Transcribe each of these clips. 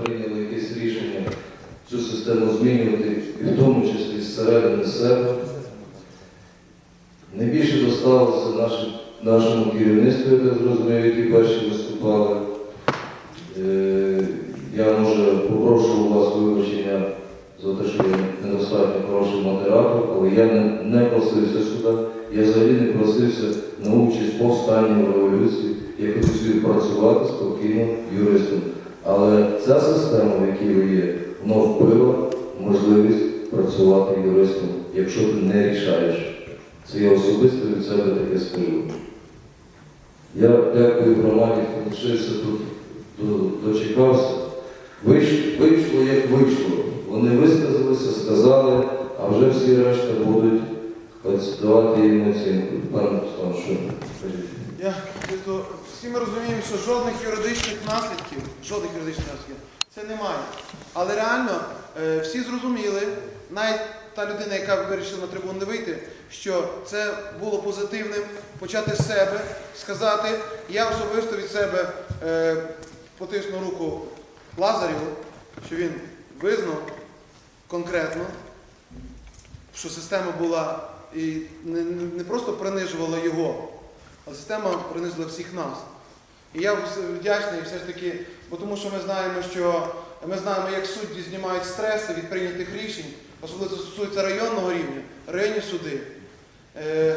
прийняли якесь рішення цю систему змінювати, і в тому числі зсередини себе. Найбільше досталося нашому керівництву, я так зрозумів, які перші виступали. Е, Я може попрошу у вас вибачення за те, що я недостатньо хороший модератор, але я не, просився сюди. Я взагалі не просився на участь в революції. Я хотів працювати спокійно юристом. Але ця система, в якій ви є, вона вбила можливість працювати юристом, якщо ти не рішаєш. Це я особисто від себе таке скажу. Я дякую громаді, лишився тут, дочекався. Вийшло, як вийшло. Вони висказалися, сказали, а вже всі решта будуть давати їм оцінку. Пане Руслан, що? Я тобто, всі ми розуміємо, що жодних юридичних наслідків, жодних юридичних наслідків це немає. Але реально е, всі зрозуміли, навіть та людина, яка вирішила на трибуну не вийти, що це було позитивним, почати з себе, сказати, я особисто від себе е, потисну руку Лазарєву, що він визнав конкретно, що система була і не, не просто принижувала його, а система принизила всіх нас. І я вдячний все ж таки, бо тому що ми знаємо, що ми знаємо, як судді знімають стреси від прийнятих рішень, особливо це стосується районного рівня, районні суди. Е,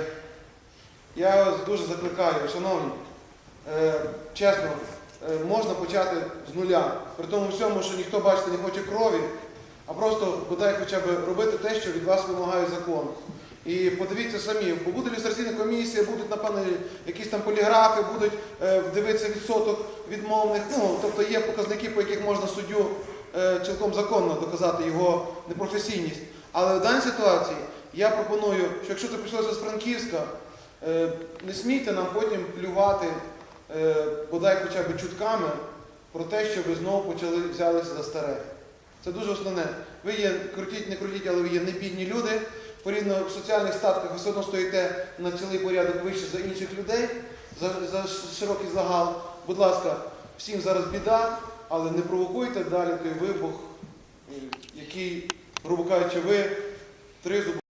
я дуже закликаю, шановні, е, чесно, е, можна почати з нуля, при тому всьому, що ніхто бачити не хоче крові, а просто бодай хоча б робити те, що від вас вимагає закон. І подивіться самі, бо буде люстраційна комісія, будуть, напевно, якісь там поліграфи, будуть е, дивитися відсоток відмовних. Ну, тобто є показники, по яких можна суддю е, цілком законно доказати його непрофесійність. Але в даній ситуації я пропоную, що якщо це пішлося з Франківська, е, не смійте нам потім плювати, е, бодай хоча б чутками про те, що ви знову почали взялися за старе. Це дуже основне. Ви є, крутіть, не крутіть, але ви є не бідні Порівняно в соціальних статках ви все одно стоїте на цілий порядок вище за інших людей, за, за широкий загал. Будь ласка, всім зараз біда, але не провокуйте далі той вибух, який, провокаючи ви три зуби.